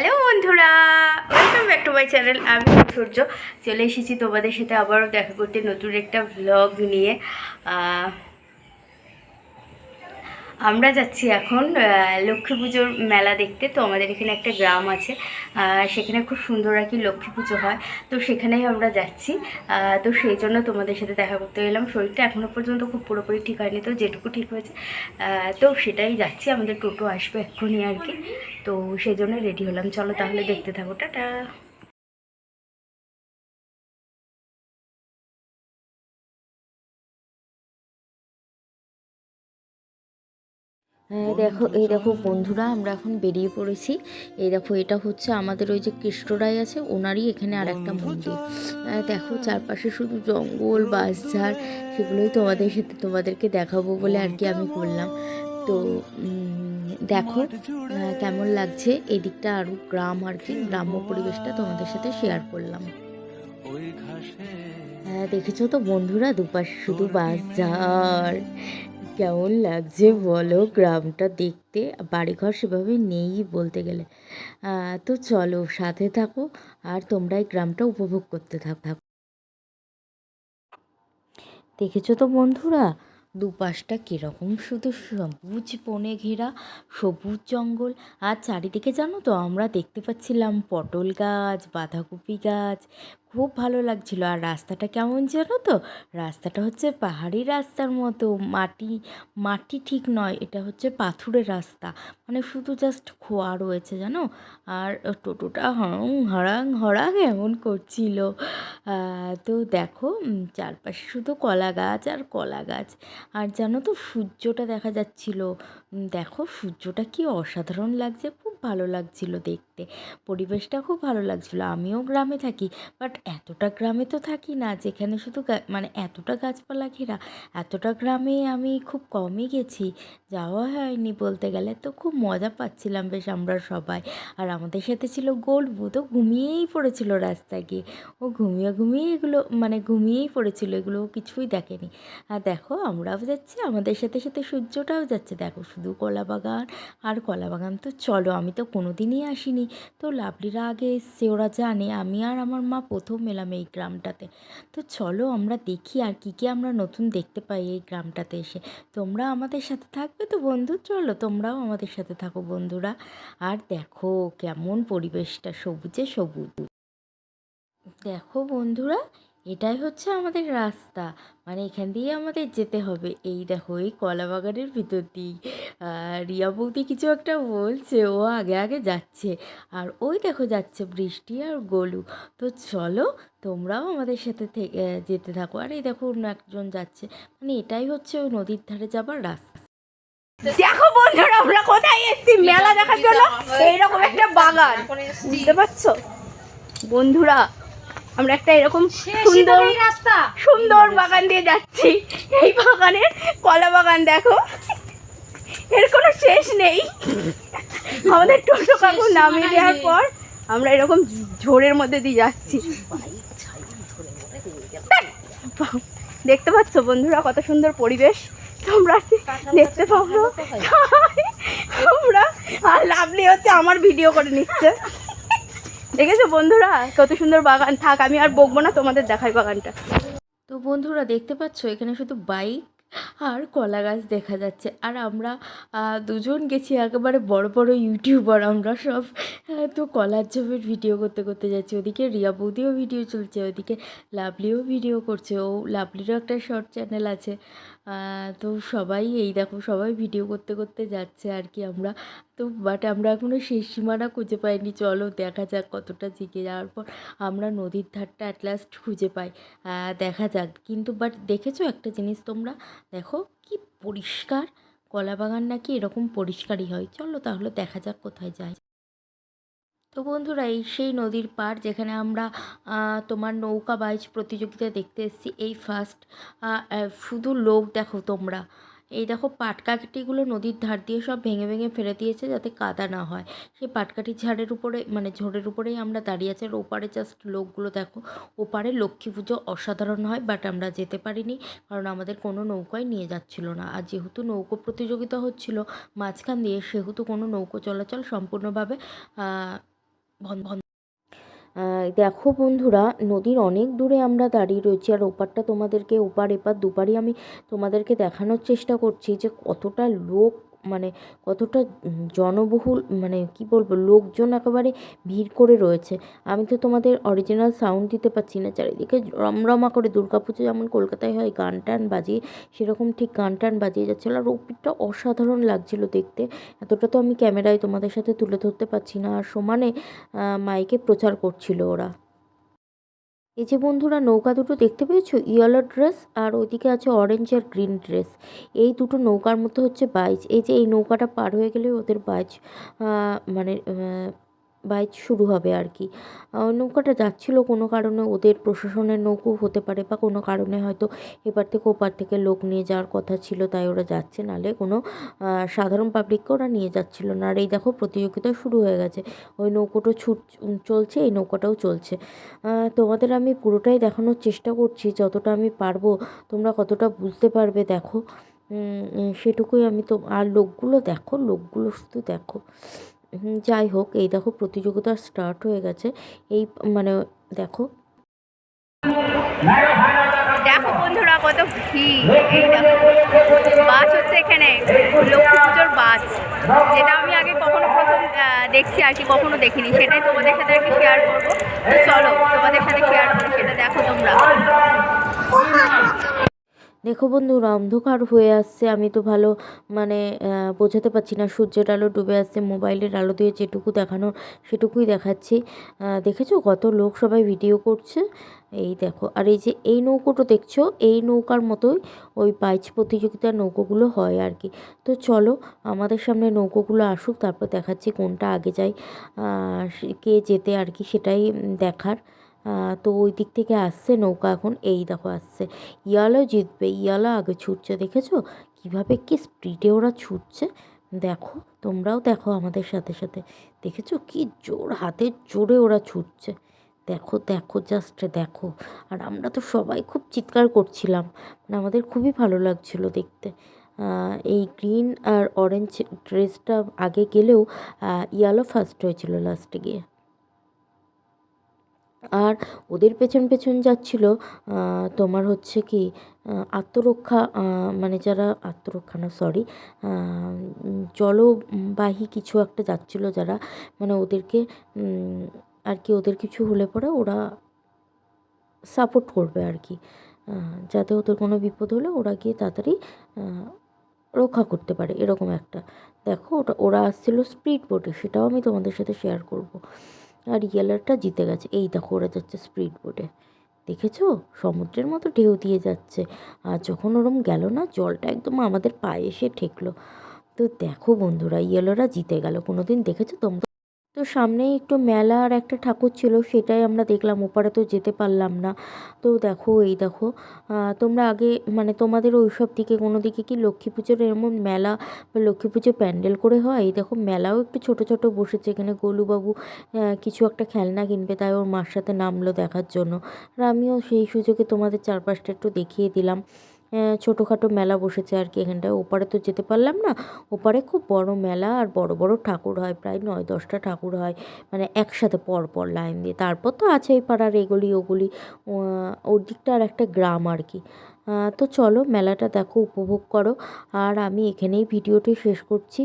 Hello বন্ধুরা। Welcome back to my channel আমি সূর্য। চলে এসেছি তোমাদের সাথে আবারও দেখা করতে নতুন একটা ভ্লগ নিয়ে। আমরা যাচ্ছি এখন লক্ষ্মী পুজোর মেলা দেখতে। তো আমাদের এখানে একটা গ্রাম আছে সেখানে খুব সুন্দর আর কি লক্ষ্মী পুজো হয়। তো সেখানেই আমরা যাচ্ছি। তো সেই জন্য তোমাদের সাথে দেখা করতে গেলাম শরীরটা এখনও পর্যন্ত খুব পুরোপুরি ঠিক হয়নি, তো যেটুকু ঠিক হয়েছে তো সেটাই যাচ্ছি। আমাদের টোটো আসবে এক্ষুনি আর কি। তো সেই জন্য রেডি হলাম। চলো তাহলে দেখতে থাকো। টাটা! হ্যাঁ দেখো এই দেখো বন্ধুরা আমরা এখন বেরিয়ে পড়েছি। এই দেখো এটা হচ্ছে আমাদের ওই যে কৃষ্ণরাই আছে ওনারই এখানে আর একটা মন্দির দেখো চারপাশে শুধু জঙ্গল বাঁশঝাড় সেগুলোই তোমাদের সাথে তোমাদেরকে দেখাবো বলে আর কি আমি করলাম তো দেখো কেমন লাগছে? এদিকটা আরও গ্রাম আর কি গ্রাম্য পরিবেশটা তোমাদের সাথে শেয়ার করলাম। হ্যাঁ দেখেছ তো বন্ধুরা দুপাশে শুধু বাঁশঝাড়। কেমন লাগছে বলো? গ্রামটা দেখতে, বাড়িঘর সেভাবে নেই বলতে গেলে। তো চলো সাথে থাকো আর তোমরা এই গ্রামটা উপভোগ করতে থাক। দেখেছ তো বন্ধুরা? দুপাশটা কীরকম শুধু সবুজ বনে ঘেরা, সবুজ জঙ্গল। আর চারিদিকে জানো তো, আমরা দেখতে পাচ্ছিলাম পটল গাছ, বাঁধাকপি গাছ খুব ভালো লাগছিল। আর রাস্তাটা কেমন জানো তো? রাস্তাটা হচ্ছে পাহাড়ি রাস্তার মতো। মাটি মাটি ঠিক নয়, এটা হচ্ছে পাথুরের রাস্তা। মানে শুধু জাস্ট খোয়া রয়েছে জানো? আর টোটোটা হং হরাং হরাং এমন করছিল। তো দেখো চারপাশে শুধু কলা গাছ আর কলা গাছ। আর জানো তো, সূর্যটা দেখা যাচ্ছিল। দেখো, সূর্যটা কি অসাধারণ লাগছে। খুব ভালো লাগছিল দেখতে। পরিবেশটা খুব ভালো লাগছিল। আমিও গ্রামে থাকি বাট এতটা গ্রামে তো থাকি না, যেখানে শুধু মানে এতটা গাছপালা ঘেরা, এতটা গ্রামে আমি খুব কমই গেছি। যাওয়া হয়নি বলতে গেলে, তো খুব মজা পাচ্ছিলাম বেশ আমরা সবাই। আর আমাদের সাথে ছিল গোলবু তো ঘুমিয়েই পড়েছিল রাস্তায় গিয়ে। ও ঘুমিয়ে ঘুমিয়ে এগুলো মানে ঘুমিয়েই পড়েছিল, এগুলো কিছুই দেখেনি। আর দেখো, আমরাও যাচ্ছি, আমাদের সাথে সাথে সূর্যটাও যাচ্ছে। দেখো, শুধু কলা বাগান, আর কলা বাগান তো চলো, আমি তো কোনো দিনই আসিনি। তো লাভলিরা আগে এসছে, ওরা জানে, আমি আর আমার মা প্রথম এলাম এই গ্রামটাতে। তো চলো আমরা দেখি আর কী কী আমরা নতুন দেখতে পাই এই গ্রামটাতে এসে। তোমরা আমাদের সাথে থাকবে তো বন্ধু? চলো তোমরাও আমাদের সাথে থাকো বন্ধুরা। আর দেখো কেমন পরিবেশটা সবুজে সবুজ। দেখো বন্ধুরা এটাই হচ্ছে আমাদের রাস্তা। মানে এখান দিয়ে আমাদের যেতে হবে। এই দেখো এই কলা বাগানের ভিতর দিয়ে আর রিয়া বৌদি কিছু একটা বলছে ও আগে আগে যাচ্ছে। আর ওই দেখো যাচ্ছে বৃষ্টি আর গোলু। তো চলো তোমরাও আমাদের সাথে থেকে যেতে থাকো। আর এই দেখো অন্য একজন যাচ্ছে। মানে এটাই হচ্ছে ওই নদীর ধারে যাবার রাস্তা। দেখো বন্ধুরা আমরা কোথায় এসেছি? মেলা দেখার জন্য এইরকম একটা বাগান। বুঝতে পারছ? বন্ধুরা আমরা একটা এরকম সুন্দর রাস্তা। সুন্দর বাগান দিয়ে যাচ্ছি। এই বাগানের কলা বাগান দেখো। এর কোনো শেষ নেই। আমাদের টোটো কাকু নামিয়ে দেওয়ার পর আমরা এরকম ঝোড়ের মধ্যে দিয়ে যাচ্ছি। দেখতে পাচ্ছ বন্ধুরা কত সুন্দর পরিবেশ? তোমরা দেখতে পাবো। তোমরা আর লাভলি হচ্ছে আমার ভিডিও করে নিচ্ছে। দেখেছ বন্ধুরা? কত সুন্দর বাগান। থাক, আমি আর বকবো না, তোমাদের দেখাই বাগানটা। তো বন্ধুরা, দেখতে পাচ্ছ, এখানে শুধু বাইক আর কলা গাছ দেখা যাচ্ছে। আর আমরা দুজন গেছি একেবারে বড় বড় ইউটিউবার। আমরা সব তো কলার ঝোপের ভিডিও করতে করতে যাচ্ছি। ওদিকে রিয়া বৌদিও ভিডিও চলছে, ওদিকে লাভলিও ভিডিও করছে। ও লাভলিরও একটা শর্ট চ্যানেল আছে। তো সবাই এই দেখো, সবাই ভিডিও করতে করতে যাচ্ছে আর কি আমরা। তো বাট আমরা এখনও শেষ সীমানা খুঁজে পাইনি। চলো দেখা যাক কতটা জিগে যাওয়ার পর আমরা নদীর ধারটা অ্যাট লাস্ট খুঁজে পাই। দেখা যাক। কিন্তু বাট দেখেছ একটা জিনিস তোমরা? দেখো কি পরিষ্কার। কলা বাগান নাকি এরকম পরিষ্কারই হয়। চলো তাহলে দেখা যাক কোথায় যাই তো বন্ধুরা, এই সেই নদীর পাড় যেখানে আমরা তোমার নৌকা বাইচ প্রতিযোগিতা দেখতে এসেছি। এই ফার্স্ট শুধু লোক দেখো তোমরা। এই দেখো পাটকাঠিগুলো নদীর ধার দিয়ে সব ভেঙে ভেঙে ফেলে দিয়েছে যাতে কাদা না হয়। সেই পাটকাঠি ঝাড়ের উপরে মানে ঝোড়ের উপরেই আমরা দাঁড়িয়ে আছি। আর ওপারে জাস্ট লোকগুলো দেখো, ওপারে লক্ষ্মী পুজো অসাধারণ হয় বাট আমরা যেতে পারিনি কারণ আমাদের কোনো নৌকায় নিয়ে যাচ্ছিল না। আর যেহেতু নৌকো প্রতিযোগিতা হচ্ছিল, মাঝখান দিয়ে সেহেতু কোনো নৌকো চলাচল সম্পূর্ণভাবে দেখো বন্ধুরা, নদীর অনেক দূরে আমরা দাঁড়িয়ে রয়েছি, আর ওপারটা তোমাদেরকে, ওপার, এপার, দুপারই আমি তোমাদেরকে দেখানোর চেষ্টা করছি যে কতটা লোক মানে কতটা জনবহুল মানে কি বলব, লোকজন একেবারে ভিড় করে রয়েছে। আমি তো তোমাদের অরিজিনাল সাউন্ড দিতে পারছি না, চারিদিকে রমরমা করে দুর্গাপুজো, যেমন কলকাতায় হয় গান টান বাজিয়ে, সেরকম ঠিক গান টান বাজিয়ে যাচ্ছিল। আর ওপিরটা অসাধারণ লাগছিল দেখতে। এতটা তো আমি ক্যামেরায় তোমাদের সাথে তুলে ধরতে পারছি না। আর সমানে মাইকে প্রচার করছিল ওরা। এই যে বন্ধুরা, নৌকা দুটো দেখতে পেয়েছ? ইয়েলো ড্রেস আর ওইদিকে আছে অরেঞ্জ আর গ্রিন ড্রেস এই দুটো নৌকার মধ্যে হচ্ছে বাইচ। এই যে এই নৌকাটা পার হয়ে গেলে ওদের বাইচ মানে বাইচ শুরু হবে আর কি। নৌকাটা যাচ্ছিল কোনো কারণে, ওদের প্রশাসনের নৌকো হতে পারে বা কোনো কারণে হয়তো এপার থেকে ওপার থেকে লোক নিয়ে যাওয়ার কথা ছিল, তাই ওরা যাচ্ছে নালে কোনো সাধারণ পাবলিককে ওরা নিয়ে যাচ্ছিল না। আর এই দেখো প্রতিযোগিতা শুরু হয়ে গেছে। ওই নৌকোটা ছুট চলছে, এই নৌকাটাও চলছে। তোমাদের আমি পুরোটাই দেখানোর চেষ্টা করছি, যতটা আমি পারব তোমরা কতটা বুঝতে পারবে দেখো। সেটুকুই আমি তো, আর লোকগুলো দেখো, লোকগুলো শুধু দেখো। যাই হোক, এই দেখো প্রতিযোগিতা স্টার্ট হয়ে গেছে। এই মানে দেখো। দেখো বন্ধুরা কত ভিড় বাস হচ্ছে এখানে লক্ষ্মী পুজোর বাস। যেটা আমি আগে কখনো প্রথম দেখছি আর কি, কখনো দেখিনি। সেটাই তোমাদের সাথে আর কি শেয়ার করব। তো চলো, তোমাদের সাথে শেয়ার করি, সেটা দেখো তোমরা। দেখো বন্ধুরা অন্ধকার হয়ে আসছে। আমি তো ভালো মানে বোঝাতে পারছি না। সূর্যের আলো ডুবে আসছে, মোবাইলের আলো দিয়ে যেটুকু দেখানোর সেটুকুই দেখাচ্ছি। দেখেছ কত লোক সবাই ভিডিও করছে? এই দেখো, আর এই যে এই নৌকোটা দেখছ? এই নৌকার মতোই ওই বাইচ প্রতিযোগিতার নৌকোগুলো হয় আর কি। তো চলো, আমাদের সামনে নৌকোগুলো আসুক, তারপর দেখাচ্ছি কোনটা আগে যায় কে যেতে আর কি সেটাই দেখার। তো ওই দিক থেকে আসছে, নৌকা এখন এই দেখো আসছে। ইয়ালো জিতবে, ইয়ালো আগে ছুটছে, দেখেছ? কীভাবে কি স্পিডে ওরা ছুটছে? দেখো, তোমরাও দেখো আমাদের সাথে সাথে। দেখেছ কি জোর, হাতের জোরে ওরা ছুটছে। দেখো দেখো জাস্ট দেখো। আর আমরা তো সবাই খুব চিৎকার করছিলাম। মানে আমাদের খুবই ভালো লাগছিল দেখতে। এই গ্রিন আর অরেঞ্জ ড্রেসটা আগে গেলেও ইয়ালো ফার্স্ট হয়েছিল লাস্টে গিয়ে। আর ওদের পেছন পেছন যাচ্ছিল তোমার হচ্ছে কি আত্মরক্ষা মানে যারা আত্মরক্ষা না সরি জলবাহী কিছু একটা যাচ্ছিল যারা মানে ওদেরকে আর কি ওদের কিছু হলে পরে ওরা সাপোর্ট করবে আর কি যাতে ওদের কোনো বিপদ হলে ওরা গিয়ে তাড়াতাড়ি রক্ষা করতে পারে, এরকম একটা। দেখো ওটা, ওরা আসছিল স্পিড বোটে সেটাও আমি তোমাদের সাথে শেয়ার করব। আর ইয়েলারটা জিতে গেছে। এই দেখো, ওরা যাচ্ছে স্পিড বোটে দেখেছ? সমুদ্রের মতো ঢেউ দিয়ে যাচ্ছে। আর যখন ওরম গেল না, জলটা একদম আমাদের পায়ে এসে ঠেকলো। তো দেখো বন্ধুরা ইয়েলোরা জিতে গেল। কোনো দিন দেখেছ তোমরা? তো সামনেই একটু মেলা আর একটা ঠাকুর ছিল, সেটাই আমরা দেখলাম, ওপারে তো যেতে পারলাম না। তো দেখো, এই দেখো তোমরা আগে মানে তোমাদের ওই সব দিকে, কোনো দিকে কি লক্ষ্মী পুজোর এমন মেলা বা লক্ষ্মী পুজো প্যান্ডেল করে হয়? এই দেখো, মেলাও একটু ছোট ছোট বসেছে, এখানে গোলুবাবু কিছু একটা খেলনা কিনবে, তাই ওর মার সাথে নামলো দেখার জন্য। আর আমিও সেই সুযোগে তোমাদের চারপাশটা একটু দেখিয়ে দিলাম। ছোটোখাটো মেলা বসেছে আর কি এখানটায়। ওপারে তো যেতে পারলাম না। ওপারে খুব বড় মেলা আর বড় বড় ঠাকুর হয়। প্রায় নয় দশটা ঠাকুর হয়। মানে একসাথে পর পর লাইন দিয়ে। তারপর তো আছে এই পাড়ার এগুলি ওগুলি। ওর দিকটা আর একটা গ্রাম আর কি। তো চলো মেলাটা দেখো, উপভোগ করো। আর আমি এখানেই ভিডিওটি শেষ করছি।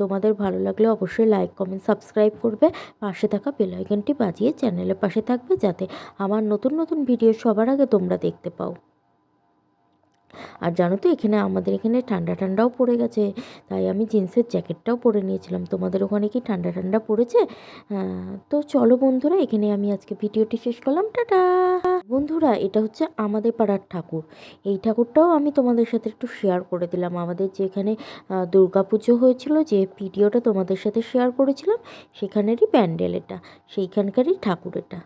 তোমাদের ভালো লাগলে অবশ্যই লাইক কমেন্ট সাবস্ক্রাইব করবে। পাশে থাকা বেল আইকনটি বাজিয়ে চ্যানেলের পাশে থাকবে যাতে আমার নতুন নতুন ভিডিও সবার আগে তোমরা দেখতে পাও। আর জানো তো, এখানে আমাদের এখানে ঠান্ডা ঠান্ডাও পড়ে গেছে, তাই আমি জিন্সের জ্যাকেটটাও পরে নিয়েছিলাম। তোমাদের ওখানে কি ঠান্ডা ঠান্ডা পড়েছে? তো চলো বন্ধুরা, এখানে আমি আজকে ভিডিওটি শেষ করলাম, টাটা! বন্ধুরা, এটা হচ্ছে আমাদের পাড়ার ঠাকুর। এই ঠাকুরটাও আমি তোমাদের সাথে একটু শেয়ার করে দিলাম। আমাদের যেখানে দুর্গা পুজো হয়েছিল, যে ভিডিওটা তোমাদের সাথে শেয়ার করেছিলাম, সেখানেরই প্যান্ডেল এটা, সেইখানকারই ঠাকুর এটা।